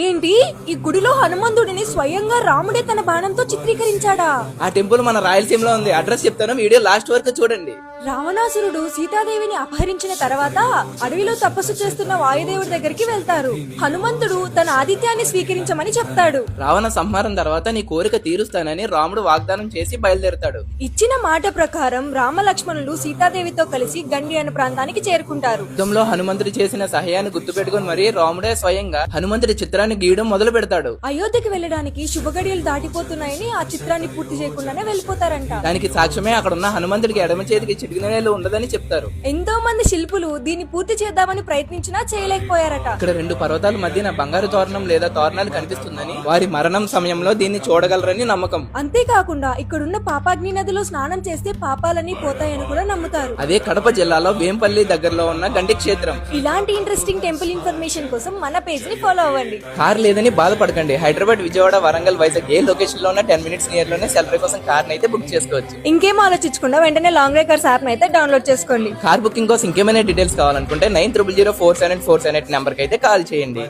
ఏంటి? ఈ గుడిలో హనుమంతుడిని స్వయంగా రాముడే తన బాణంతో చిత్రీకరించాడా? ఆ టెంపుల్ మన రాయలసీమలో ఉంది. అడ్రస్ చెప్తాను. వీడియో లాస్ట్ వరకు చూడండి. రావణాసురుడు సీతాదేవిని అపహరించిన తర్వాత అడవిలో తపస్సు చేస్తున్న వాయుదేవుడి దగ్గరికి వెళ్తారు. హనుమంతుడు తన ఆదిత్యాన్ని స్వీకరించమని చెప్తాడు. రావణ సంహారం తర్వాత నీ కోరిక తీరుస్తానని రాముడు వాగ్దానం చేసి బయలుదేరుతాడు. ఇచ్చిన మాట ప్రకారం రామలక్ష్మణులు సీతాదేవితో కలిసి గండి అనే ప్రాంతానికి చేరుకుంటారు. యుద్ధంలో హనుమంతుడు చేసిన సహాయాన్ని గుర్తుపెట్టుకుని మరీ రాముడే స్వయంగా హనుమంతుడి చిత్రాన్ని గీయడం మొదలు పెడతాడు. అయోధ్యకి వెళ్ళడానికి శుభగడియలు దాటిపోతున్నాయని ఆ చిత్రాన్ని పూర్తి చేయకుండానే వెళ్ళిపోతారంట. దానికి సాక్ష్యమే అక్కడ ఉన్న హనుమంతుడికి ఎడమ చేతికి చిటికిన వేలు ఉండదని చెప్తారు. ఎంతో మంది శిల్పులు దీన్ని పూర్తి చేద్దామని ప్రయత్నించినా చేయలేకపోయారట. ఇక్కడ రెండు పర్వతాల మధ్యన బంగారు తోరణం లేదా తోరణాలు కనిపిస్తుందని వారి మరణం సమయంలో దీన్ని చూడగలరని నమ్మకం. అంతేకాకుండా ఇక్కడున్న పాపాగ్ని నదిలో స్నానం చేస్తే పాపాలన్నీ పోతాయని కూడా నమ్ముతారు. అదే కడప జిల్లాలో వేంపల్లి దగ్గరలో ఉన్న గండి క్షేత్రం ఇలాంటి ఇంట్రెస్టింగ్ టెంపుల్ ఇన్ఫర్మేషన్ కోసం మన పేజ్ని ఫాలో అవ్వండి. కార్ లేదని బాధపడకండి. హైదరాబాద్ విజయవాడ వరంగల్ వైజాగ్ ఏ లొకేషన్లో టెన్ మినిట్స్ నియర్లోనే సెలరీ కోసం కార్ అయితే బుక్ చేసుకోవచ్చు. ఇంకేం ఆలోచించకుండా వెంటనే లాంగ్ డ్రైవ్ కార్స్ యాప్ అయితే డౌన్లోడ్ చేసుకోండి. కార్ బుకింగ్ కోసం ఇంకేమైనా డీటెయిల్స్ కావాలనుకుంటే nine triple zero four seven four seven eight number అయితే కాల్ చేయండి.